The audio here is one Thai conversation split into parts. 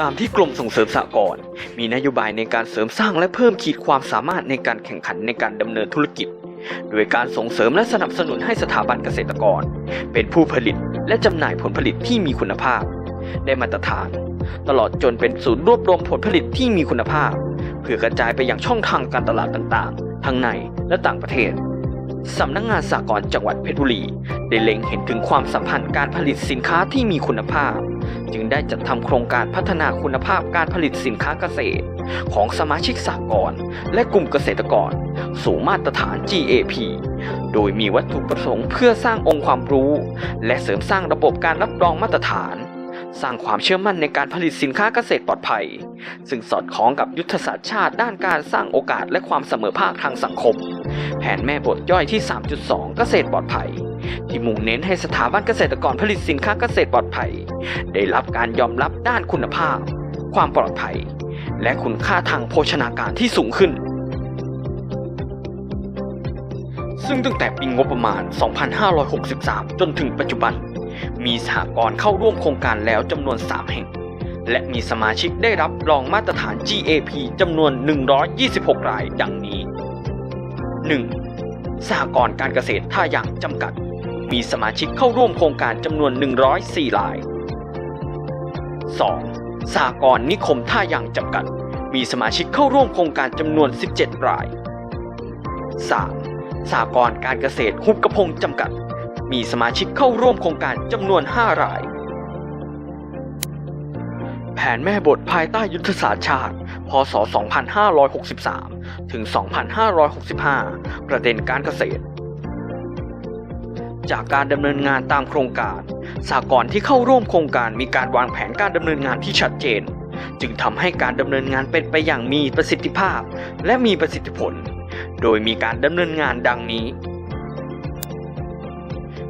ตามที่กรมส่งเสริมสหกรณ์มีนโยบายในการเสริมสร้างและเพิ่มขีดความสามารถในการแข่งขันในการดำเนินธุรกิจ โดยการส่งเสริมและสนับสนุนให้สถาบันเกษตรกร เป็นผู้ผลิตและจำหน่ายผลผลิตที่มีคุณภาพ ได้มาตรฐาน ตลอดจนเป็นศูนย์รวบรวมผลผลิตที่มีคุณภาพ เพื่อกระจายไปยังช่องทางการตลาดต่างๆ ทั้งในและต่างประเทศสำนักงงานสากลจังหวัดเพชรบุรี ได้เล็งเห็นถึงความสัมพันธ์การผลิตสินค้าที่มีคุณภาพ จึงได้จัดทำโครงการพัฒนาคุณภาพการผลิตสินค้าเกษตร ของสมาชิกสากลและกลุ่มเกษตรกร สู่มาตรฐาน GAP โดยมีวัตถุประสงค์เพื่อสร้างองค์ความรู้ และเสริมสร้างระบบการรับรองมาตรฐาน สร้างความเชื่อมั่นในการผลิตสินค้าเกษตรปลอดภัย ซึ่งสอดคล้องกับยุทธศาสตร์ชาติด้านการสร้างโอกาสและความเสมอภาคทางสังคม แผนแม่บทย่อยที่ 3.2 เกษตรปลอดภัย ที่มุ่งเน้นให้สถาบันเกษตรกรผลิตสินค้าเกษตรปลอดภัย ได้รับการยอมรับด้านคุณภาพ ความปลอดภัย และคุณค่าทางโภชนาการที่สูงขึ้น ซึ่งตั้งแต่ปีงบประมาณ 2563 จนถึงปัจจุบัน มีสหกรณ์เข้าร่วมโครงการแล้วจำนวน 3 แห่ง และมีสมาชิกได้รับรองมาตรฐาน GAP จำนวน 126 รายดังนี้ 1. สหกรณ์การเกษตรท่ายางจำกัด มีสมาชิกเข้าร่วมโครงการจำนวน 104ราย 2. สหกรนิคมท่ายางจำกัด มีสมาชิกเข้าร่วมโครงการจำนวน 17 ราย 3. สหกรการเกษตรฮุบกระพงจำกัด มีสมาชิกเข้าร่วมโครงการจำนวน 5 ราย แผนแม่บทภายใต้ยุทธศาสตร์ชาติ พศ 2563 ถึง 2565 ประเด็นการเกษตร จากการดำเนินงานตามโครงการสากลที่เข้าร่วมโครงการมีการวางแผนการดำเนินงานที่ชัดเจน จึงทำให้การดำเนินงานเป็นไปอย่างมีประสิทธิภาพ และมีประสิทธิผล โดยมีการดำเนินงานดังนี้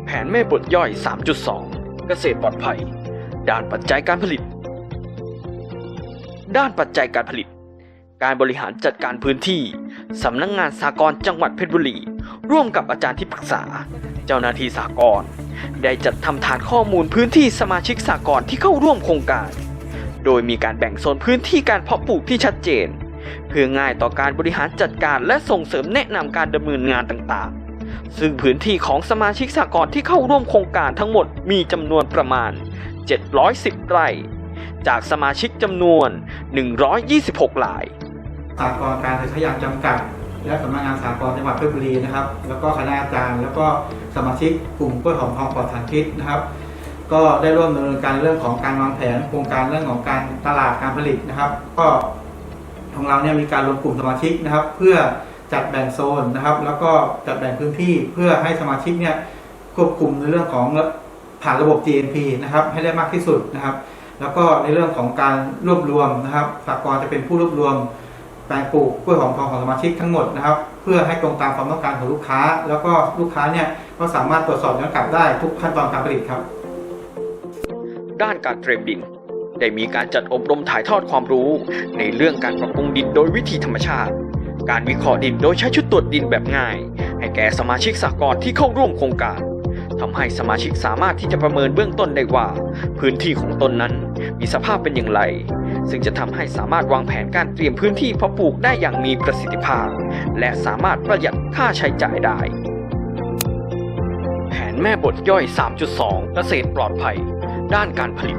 แผนแม่บทย่อย 3.2 เกษตรปลอดภัย ด้านปัจจัยการผลิต ด้านปัจจัยการผลิต การบริหารจัดการพื้นที่สำนักงงานสากลจังหวัดเพชรบุรี ร่วมกับอาจารย์ที่ปรึกษา เจ้าหน้าที่สากลได้จัดทำฐานข้อมูลพื้นที่สมาชิกสากลที่เข้าร่วมโครงการ โดยมีการแบ่งโซนพื้นที่การเพาะปลูกที่ชัดเจน เพื่อง่ายต่อการบริหารจัดการและส่งเสริมแนะนำการดำเนินงานต่างๆ ซึ่งพื้นที่ของสมาชิกสากลที่เข้าร่วมโครงการทั้งหมดมีจำนวนประมาณ 710 ไร่ จากสมาชิกจำนวน 126รายสากลการเกษตรยางจำกัด และสำนักงานสากลจังหวัดเพชรบุรีนะครับ แล้วก็คณะอาจารย์ แล้วก็สมาชิกกลุ่มกล้วยหอมทองปลอดสารพิษนะครับ ก็ได้ร่วมดำเนินการเรื่องของการวางแผนโครงการเรื่องของการตลาดการผลิตนะครับ ก็ของเราเนี่ยมีการรวมกลุ่มสมาชิกนะครับ เพื่อจัดแบ่งโซนนะครับ แล้วก็จัดแบ่งพื้นที่เพื่อให้สมาชิกเนี่ยควบคุมในเรื่องของผ่านระบบ GMP นะครับ ให้ได้มากที่สุดนะครับ แล้วก็ในเรื่องของการรวบรวมนะครับสากลจะเป็นผู้รวบรวม แปลงปลูกกล้วยหอมทองของสมาชิกทั้งหมดนะครับ เพื่อให้ตรงตามความต้องการของลูกค้า แล้วก็ลูกค้าเนี่ยก็สามารถตรวจสอบย้อนกลับได้ทุกขั้นตอนการผลิตครับ ด้านการเตรียมดิน ได้มีการจัดอบรมถ่ายทอดความรู้ ในเรื่องการปรับปรุงดินโดยวิธีธรรมชาติ การวิเคราะห์ดินโดยใช้ชุดตรวจดินแบบง่าย ให้แก่สมาชิกสากลที่เข้าร่วมโครงการทำให้สมาชิกสามารถที่จะประเมินเบื้องต้นได้ว่า พื้นที่ของตนนั้นมีสภาพเป็นอย่างไร ซึ่งจะทำให้สามารถวางแผนการเตรียมพื้นที่เพาะปลูกได้อย่างมีประสิทธิภาพ และสามารถประหยัดค่าใช้จ่ายได้ แผนแม่บทย่อย 3.2 เกษตรปลอดภัย ด้านการผลิต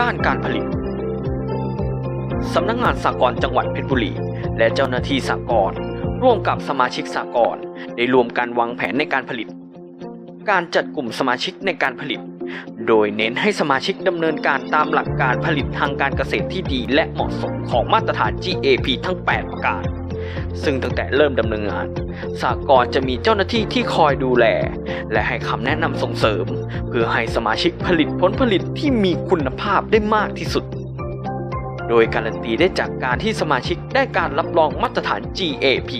ด้านการผลิตสำนักงงานสากลจังหวัดเพชรบุรี และเจ้าหน้าที่สากลร่วมกับสมาชิกสากลได้รวมการวางแผนในการผลิต การจัดกลุ่มสมาชิกในการผลิต โดยเน้นให้สมาชิกดำเนินการตามหลักการผลิตทางการเกษตรที่ดีและเหมาะสมของมาตรฐาน GAP ทั้ง 8 ประการ ซึ่งตั้งแต่เริ่มดำเนินงานสากลจะมีเจ้าหน้าที่ที่คอยดูแล และให้คำแนะนำส่งเสริม เพื่อให้สมาชิกผลิตผลผลิตที่มีคุณภาพได้มากที่สุด โดยการันตีได้จากการที่สมาชิกได้การรับรองมาตรฐาน GAP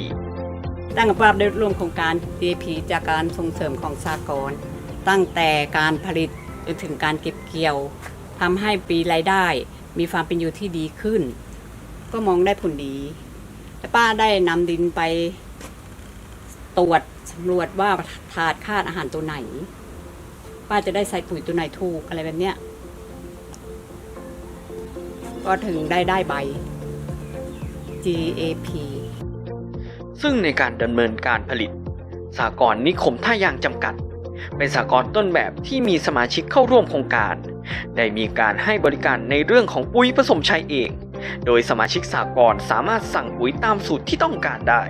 ตั้งกับว่าได้ร่วมโครงการ DP จากการส่งเสริมของสากลตั้งแต่การผลิต จนถึงการเก็บเกี่ยวทำให้ปีรายได้ มีความเป็นอยู่ที่ดีขึ้น ก็มองได้ผลดีและป้าได้นำดินไปตรวจสำรวจว่าถาดคาดอาหารตัวไหน ป้าจะได้ใส่ปุ๋ยตัวไหนถูกอะไรแบบเนี้ยก็ถึงได้ได้ใบ GAP ซึ่งในการดำเนินการผลิตสากรนิคมท่ายางจำกัด เป็นสากรณ์ต้นแบบที่มีสมาชิกเข้าร่วมโครงการ ได้มีการให้บริการในเรื่องของปุ๋ยผสมใช้เอง โดยสมาชิกสากรณ์สามารถสั่งปุ๋ยตามสูตรที่ต้องการได้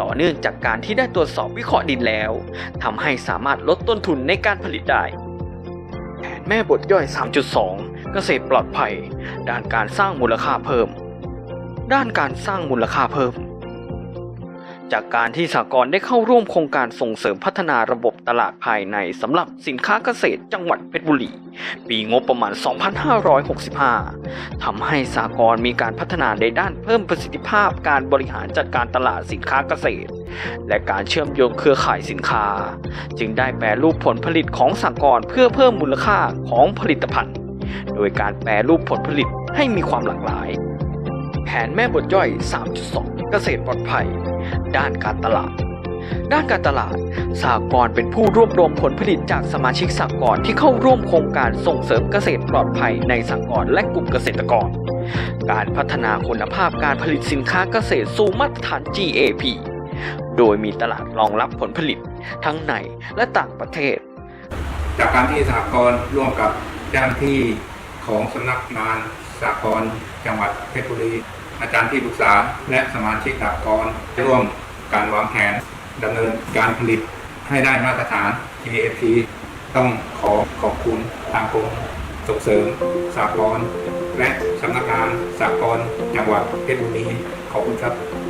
ต่อเนื่องจากการที่ได้ตรวจสอบวิเคราะห์ดินแล้วทำให้สามารถลดต้นทุนในการผลิตได้แผนแม่บทย่อย 3.2 เกษตรปลอดภัย ด้านการสร้างมูลค่าเพิ่ม ด้านการสร้างมูลค่าเพิ่ม จากการที่สากลได้เข้าร่วมโครงการส่งเสริมพัฒนาระบบตลาดภายในสำหรับสินค้าเกษตรจังหวัดเพชรบุรี ปีงบประมาณ 2565 ทำให้สากลมีการพัฒนาในด้านเพิ่มประสิทธิภาพการบริหารจัดการตลาดสินค้าเกษตร และการเชื่อมโยงเครือข่ายสินค้า จึงได้แปรรูปผลผลิตของสากลเพื่อเพิ่มมูลค่าของผลิตภัณฑ์ โดยการแปรรูปผลผลิตให้มีความหลากหลาย แผนแม่บทย่อย 3.2 เกษตรปลอดภัย ด้านการตลาด ด้านการตลาดสหกรณ์เป็นผู้รวบรวมผลผลิตจากสมาชิกสหกรณ์ที่เข้าร่วมโครงการส่งเสริมเกษตรปลอดภัยในสหกรณ์และกลุ่มเกษตรกร การพัฒนาคุณภาพการผลิตสินค้าเกษตรสู่มาตรฐาน GAP โดยมีตลาดรองรับผลผลิตทั้งในและต่างประเทศ จากการที่สหกรณ์ร่วมกับเจ้าหน้าที่ของสำนักงานสหกรณ์จังหวัดเพชรบุรี อาจารย์ที่ปรึกษาและสมาชิกสหกรร่วมการวางแผนดำเนินการผลิตให้ได้มาตรฐาน GAP ต้องขอขอบคุณทางกรมส่งเสริมสหกรณ์และสำนักงานสหกรณ์จังหวัดเพชรบุรีขอบคุณครับ